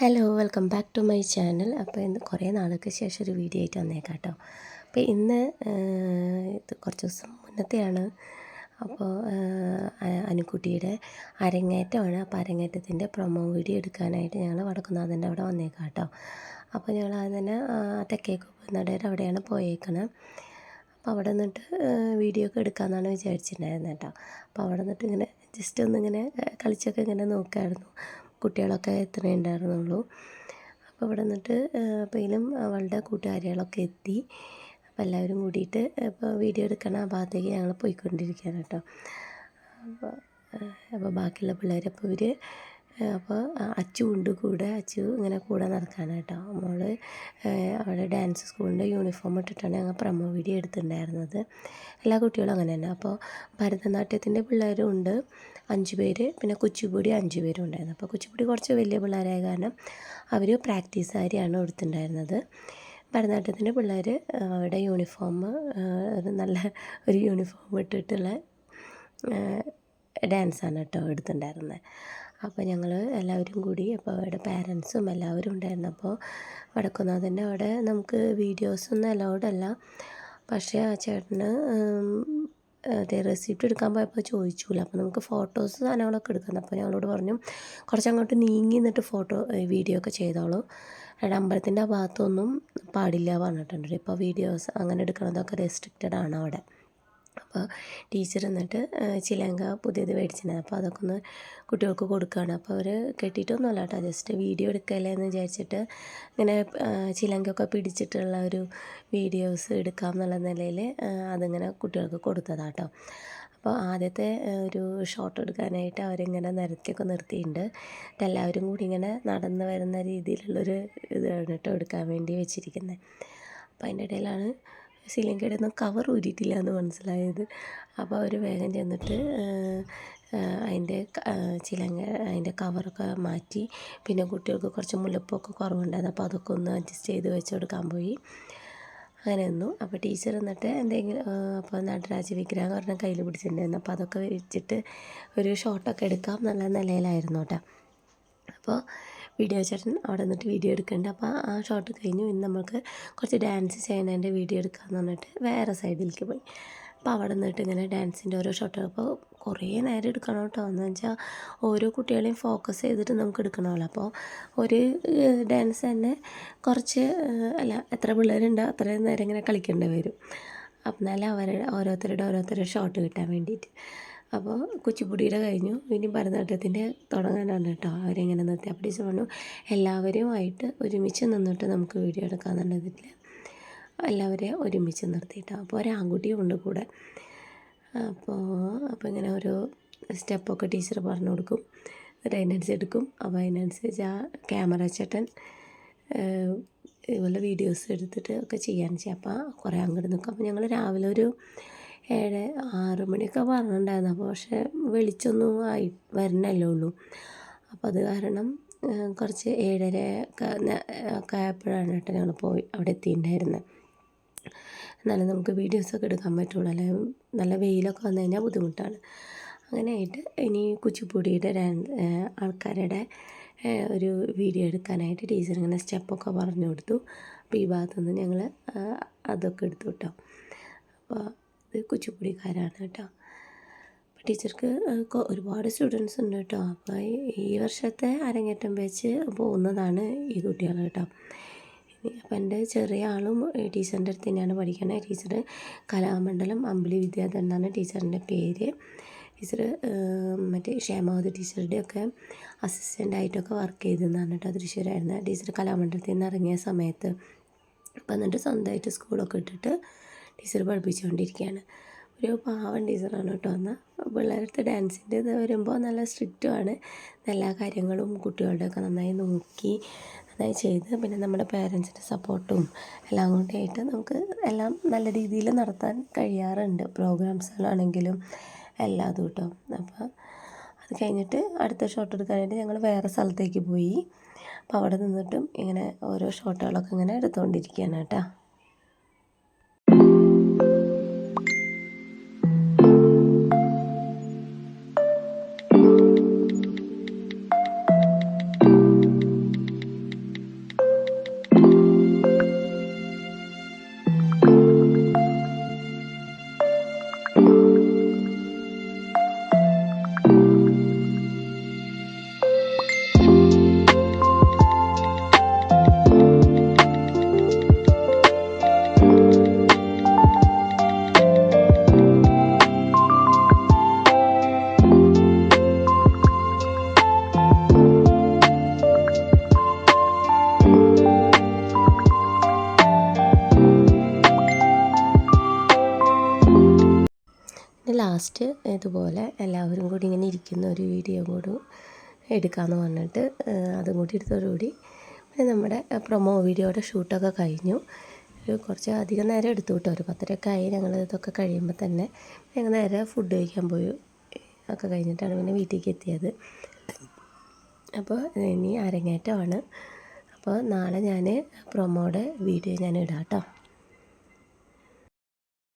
Hello welcome back to my channel അപ്പോൾ ഇന്ന് കുറേ നാൾക്ക് ശേഷം ഒരു വീഡിയോ ആയിട്ട് വന്നേക്കാം കേട്ടോ അപ്പോൾ ഇന്ന് ഇത് കുറച്ച് ദിവസം മുന്നത്തെയാണ്. അപ്പോൾ അനുക്കുട്ടിയുടെ അരങ്ങേറ്റമാണ്. അപ്പോൾ അരങ്ങേറ്റത്തിന്റെ പ്രൊമോ വീഡിയോ എടുക്കാനായിട്ട് ഞങ്ങൾ വടക്കുന്നാഥന്റെ അവിടെ വന്നേക്കാം കേട്ടോ അപ്പോൾ ഞങ്ങൾ അത് തന്നെ തെക്കേക്ക് നടയുടെ അവിടെയാണ് പോയേക്കണത് അപ്പോൾ അവിടെ നിന്നിട്ട് വീഡിയോ ഒക്കെ എടുക്കാമെന്നാണ് വിചാരിച്ചിട്ടുണ്ടായിരുന്നത് കേട്ടോ അപ്പോൾ അവിടെ നിന്നിട്ട് ഇങ്ങനെ ജസ്റ്റ് ഒന്നിങ്ങനെ കളിച്ചൊക്കെ ഇങ്ങനെ നോക്കായിരുന്നു. കുട്ടികളൊക്കെ എത്രയേ ഉണ്ടായിരുന്നുള്ളൂ. അപ്പോൾ ഇവിടെ നിന്നിട്ട് അപ്പോഴും അവളുടെ കൂട്ടുകാരികളൊക്കെ എത്തി. അപ്പോൾ എല്ലാവരും കൂടിയിട്ട് ഇപ്പോൾ വീഡിയോ എടുക്കണ ആ ഭാഗത്തേക്ക് ഞങ്ങൾ പോയിക്കൊണ്ടിരിക്കുകയാണ് കേട്ടോ. അപ്പോൾ അപ്പോൾ ബാക്കിയുള്ള പിള്ളേർ അപ്പോൾ ഇവർ അപ്പോൾ അച്ചു ഉണ്ട് കൂടെ. അച്ചു ഇങ്ങനെ കൂടെ നടക്കാനായിട്ടോ മോൾ അവിടെ ഡാൻസ് സ്കൂളിന്റെ യൂണിഫോം ഇട്ടിട്ടാണ് ഞങ്ങൾ പ്രമോ വീഡിയോ എടുത്തിട്ടുണ്ടായിരുന്നത്. എല്ലാ കുട്ടികളും അങ്ങനെ തന്നെ. അപ്പോൾ ഭരതനാട്യത്തിന്റെ പിള്ളേരും ഉണ്ട്. അഞ്ച് പേര് പിന്നെ കുച്ചിപ്പുടി അഞ്ച് പേരും ഉണ്ടായിരുന്നു അപ്പോൾ കുച്ചിപ്പുടി കുറച്ച് വലിയ പിള്ളേരായ കാരണം അവർ പ്രാക്ടീസ് സാരിയാണ് എടുത്തിട്ടുണ്ടായിരുന്നത് ഭരതനാട്യത്തിന്റെ പിള്ളേർ അവരുടെ യൂണിഫോം ഒരു നല്ല ഒരു യൂണിഫോം ഇട്ടിട്ടുള്ള ഡാൻസാണ് കേട്ടോ എടുത്തിട്ടുണ്ടായിരുന്നത്. അപ്പോൾ ഞങ്ങൾ എല്ലാവരും കൂടി അപ്പോൾ അവരുടെ പാരൻസും എല്ലാവരും ഉണ്ടായിരുന്നു. അപ്പോൾ വടക്കുന്നാഥന്റെ അവിടെ നമുക്ക് വീഡിയോസൊന്നും അലൗഡല്ല. പക്ഷേ ആ ചേട്ടന് റെസിപ്റ്റ് എടുക്കാൻ പോയപ്പോൾ ചോദിച്ചില്ല അപ്പോൾ നമുക്ക് ഫോട്ടോസ് സാധനങ്ങളൊക്കെ എടുക്കാം. അപ്പോൾ ഞങ്ങളോട് പറഞ്ഞു കുറച്ച് അങ്ങോട്ട് നീങ്ങി നിന്നിട്ട് ഫോട്ടോ വീഡിയോ ഒക്കെ ചെയ്തോളൂ. അതായത് അമ്പലത്തിന്റെ ആ ഭാഗത്തൊന്നും പാടില്ല പറഞ്ഞിട്ടുണ്ട്. ഇപ്പോൾ വീഡിയോസ് അങ്ങനെ എടുക്കണതൊക്കെ റെസ്ട്രിക്റ്റഡ് ആണ് അവിടെ. അപ്പോൾ ടീച്ചർ എന്നിട്ട് ചിലങ്ക പുതിയത് മേടിച്ചിട്ടുണ്ട് അപ്പോൾ അതൊക്കെ ഒന്ന് കുട്ടികൾക്ക് കൊടുക്കുകയാണ് അപ്പോൾ അവർ കെട്ടിയിട്ടൊന്നുമല്ല കേട്ടോ. ജസ്റ്റ് വീഡിയോ എടുക്കല്ലേ എന്ന് വിചാരിച്ചിട്ട് ഇങ്ങനെ ചിലങ്കൊക്കെ പിടിച്ചിട്ടുള്ള ഒരു വീഡിയോസ് എടുക്കാം എന്നുള്ള നിലയിൽ അതിങ്ങനെ കുട്ടികൾക്ക് കൊടുത്തതാണ് കേട്ടോ. അപ്പോൾ ആദ്യത്തെ ഒരു ഷോട്ട് എടുക്കാനായിട്ട് അവരിങ്ങനെ നിരത്തിയൊക്കെ നിർത്തിയിട്ടുണ്ട്. എല്ലാവരും കൂടി ഇങ്ങനെ നടന്നു വരുന്ന രീതിയിലുള്ളൊരു ഇതാണ് കേട്ടോ എടുക്കാൻ വേണ്ടി വെച്ചിരിക്കുന്നത് അപ്പോൾ അതിന്റെ ഇടയിലാണ് സീലിംഗ് ഒന്നും കവർ ഊരിയിട്ടില്ല എന്ന് മനസ്സിലായത്. അപ്പോൾ അവർ വേഗം ചെന്നിട്ട് അതിന്റെ ചിലങ്ക അതിന്റെ കവറൊക്കെ മാറ്റി. പിന്നെ കുട്ടികൾക്ക് കുറച്ച് മുല്ലപ്പൊക്കെ കുറവുണ്ടായിരുന്നു. അപ്പോൾ അതൊക്കെ ഒന്ന് അഡ്ജസ്റ്റ് ചെയ്ത് വെച്ച് കൊടുക്കാൻ പോയി. അങ്ങനെ നിന്നു. അപ്പോൾ ടീച്ചർ എന്നിട്ട് എന്തെങ്കിലും അപ്പോൾ നടരാജ വിഗ്രഹം പറഞ്ഞ കയ്യിൽ പിടിച്ചിട്ടുണ്ടായിരുന്നു. അപ്പോൾ അതൊക്കെ വെച്ചിട്ട് ഒരു ഷോട്ടൊക്കെ എടുക്കാം എന്നുള്ള നിലയിലായിരുന്നു കേട്ടോ. അപ്പോൾ വീഡിയോ ചേട്ടൻ അവിടെ നിന്നിട്ട് വീഡിയോ എടുക്കുന്നുണ്ട് അപ്പോൾ ആ ഷോട്ട് കഴിഞ്ഞു. ഇന്ന് നമുക്ക് കുറച്ച് ഡാൻസ് ചെയ്യുന്നതിന്റെ വീഡിയോ എടുക്കാമെന്ന് പറഞ്ഞിട്ട് വേറെ സൈഡിലേക്ക് പോയി. അപ്പോൾ അവിടെ നിന്നിട്ട് ഇങ്ങനെ ഡാൻസിന്റെ ഓരോ ഷോട്ടുകൾ അപ്പോൾ കുറേ നേരം എടുക്കണം കേട്ടോ. എന്ന് വെച്ചാൽ ഓരോ കുട്ടികളെയും ഫോക്കസ് ചെയ്തിട്ട് നമുക്ക് എടുക്കണമല്ലോ. അപ്പോൾ ഒരു ഡാൻസ് തന്നെ കുറച്ച് അല്ല എത്ര പിള്ളേരുണ്ടോ അത്രയും നേരം ഇങ്ങനെ കളിക്കേണ്ടി വരും. എന്നാലും അവരുടെ ഓരോരുത്തരുടെ ഓരോരുത്തരുടെ ഷോട്ട് കിട്ടാൻ വേണ്ടിയിട്ട്. അപ്പോൾ കുച്ചിപ്പുടിയുടെ കഴിഞ്ഞു. ഇനി ഭരതനാട്യത്തിന്റെ തുടങ്ങാനാണ് കേട്ടോ. അവരെങ്ങനെ നിർത്തി. അപ്പോൾ പറഞ്ഞു എല്ലാവരുമായിട്ട് ഒരുമിച്ച് നിന്നിട്ട് നമുക്ക് വീഡിയോ എടുക്കാമെന്നുള്ളതിൽ എല്ലാവരെയും ഒരുമിച്ച് നിർത്തിയിട്ടോ അപ്പോൾ ഒരാൺകുട്ടിയും ഉണ്ട് കൂടെ. അപ്പോൾ അപ്പോൾ ഇങ്ങനെ ഒരു സ്റ്റെപ്പൊക്കെ ടീച്ചർ പറഞ്ഞു കൊടുക്കും. അതിനനുസരിച്ച് എടുക്കും. അപ്പോൾ അതിനനുസരിച്ച് ആ ക്യാമറ ചേട്ടൻ ഇതുപോലെ വീഡിയോസ് എടുത്തിട്ട് ഒക്കെ ചെയ്യാൻ ചെയ്യും. അപ്പോൾ കുറേ അങ്ങോട്ട് നിൽക്കും. അപ്പോൾ ഞങ്ങൾ രാവിലെ ഒരു ഏഴ് ആറ് മണിയൊക്കെ പറഞ്ഞിട്ടുണ്ടായിരുന്നു. അപ്പോൾ പക്ഷേ വെളിച്ചൊന്നും ആയി വരുന്നല്ലേ ഉള്ളൂ. അപ്പോൾ അത് കാരണം കുറച്ച് ഏഴര ഒക്കെ ആയപ്പോഴാണ് കേട്ടോ ഞങ്ങൾ പോയി അവിടെ എത്തിയിട്ടുണ്ടായിരുന്നത് എന്നാലും നമുക്ക് വീഡിയോസൊക്കെ എടുക്കാൻ പറ്റുള്ളൂ. അല്ലെ? നല്ല വെയിലൊക്കെ വന്നു കഴിഞ്ഞാൽ ബുദ്ധിമുട്ടാണ്. അങ്ങനെയായിട്ട് ഇനി കുച്ചിപ്പുടിയുടെ ആൾക്കാരുടെ ഒരു വീഡിയോ എടുക്കാനായിട്ട് ടീച്ചർ ഇങ്ങനെ സ്റ്റെപ്പൊക്കെ പറഞ്ഞു കൊടുത്തു. അപ്പോൾ ഈ ഭാഗത്തുനിന്ന് ഞങ്ങൾ അതൊക്കെ എടുത്തു കേട്ടോ. അപ്പോൾ ഇത് കുച്ചിപ്പുടിക്കാരാണ് കേട്ടോ. അപ്പോൾ ടീച്ചർക്ക് ഒരുപാട് സ്റ്റുഡൻസ് ഉണ്ട് കേട്ടോ. അപ്പോൾ ഈ വർഷത്തെ അരങ്ങേറ്റം വെച്ച് പോകുന്നതാണ് ഈ കുട്ടികൾ കേട്ടോ. അപ്പം എന്റെ ചെറിയ ആളും ടീച്ചറിന്റെ അടുത്ത് തന്നെയാണ് പഠിക്കുന്നത് ടീച്ചർ കലാമണ്ഡലം അമ്പിളി വിദ്യാധരൻ എന്നാണ് ടീച്ചറിന്റെ പേര്. ടീച്ചർ മറ്റേ ക്ഷേമാവതി ടീച്ചറുടെയൊക്കെ അസിസ്റ്റന്റ് ആയിട്ടൊക്കെ വർക്ക് ചെയ്തെന്നാണ് കേട്ടോ തൃശ്ശൂരായിരുന്നു ടീച്ചർ കലാമണ്ഡലത്തിൽ നിന്ന് ഇറങ്ങിയ സമയത്ത്. അപ്പം എന്നിട്ട് സ്വന്തമായിട്ട് സ്കൂളൊക്കെ ഇട്ടിട്ട് ടീച്ചർ പഠിപ്പിച്ചുകൊണ്ടിരിക്കുകയാണ്. ഒരു പാവൻ ടീച്ചറാണ് കേട്ടോ എന്നാൽ പിള്ളേരടുത്ത് ഡാൻസിന്റെ ഇത് വരുമ്പോൾ നല്ല സ്ട്രിക്റ്റുമാണ്. എല്ലാ കാര്യങ്ങളും കുട്ടികളുടെയൊക്കെ നന്നായി നോക്കി നന്നായി ചെയ്ത് പിന്നെ നമ്മുടെ പേരൻസിന്റെ സപ്പോർട്ടും എല്ലാം കൊണ്ടായിട്ട് നമുക്ക് എല്ലാം നല്ല രീതിയിൽ നടത്താൻ കഴിയാറുണ്ട്. പ്രോഗ്രാംസുകളാണെങ്കിലും എല്ലാതും കേട്ടോ. അപ്പോൾ അത് കഴിഞ്ഞിട്ട് അടുത്ത ഷോട്ട് എടുക്കാനായിട്ട് ഞങ്ങൾ വേറെ സ്ഥലത്തേക്ക് പോയി. അപ്പോൾ അവിടെ നിന്നിട്ടും ഇങ്ങനെ ഓരോ ഷോട്ടുകളൊക്കെ ഇങ്ങനെ എടുത്തുകൊണ്ടിരിക്കുകയാണ് കേട്ടോ. ലാസ്റ്റ് ഇതുപോലെ എല്ലാവരും കൂടി ഇങ്ങനെ ഇരിക്കുന്ന ഒരു വീഡിയോ കൂടി എടുക്കാമെന്ന് പറഞ്ഞിട്ട് അതും കൂടി എടുത്തോടുകൂടി നമ്മുടെ പ്രൊമോ വീഡിയോയുടെ ഷൂട്ടൊക്കെ കഴിഞ്ഞു. കുറച്ച് അധികം നേരം എടുത്തു കിട്ടും. ഒരു പത്തരയൊക്കെ ആയി ഞങ്ങൾ ഇതൊക്കെ കഴിയുമ്പോൾ തന്നെ. ഞങ്ങൾ നേരെ ഫുഡ് കഴിക്കാൻ പോയി ഒക്കെ കഴിഞ്ഞിട്ടാണ് പിന്നെ വീട്ടിലേക്ക് എത്തിയത്. അപ്പോൾ ഇനി അരങ്ങേറ്റമാണ്. അപ്പോൾ നാളെ ഞാൻ പ്രൊമോയുടെ വീഡിയോ ഞാൻ ഇടാം കേട്ടോ.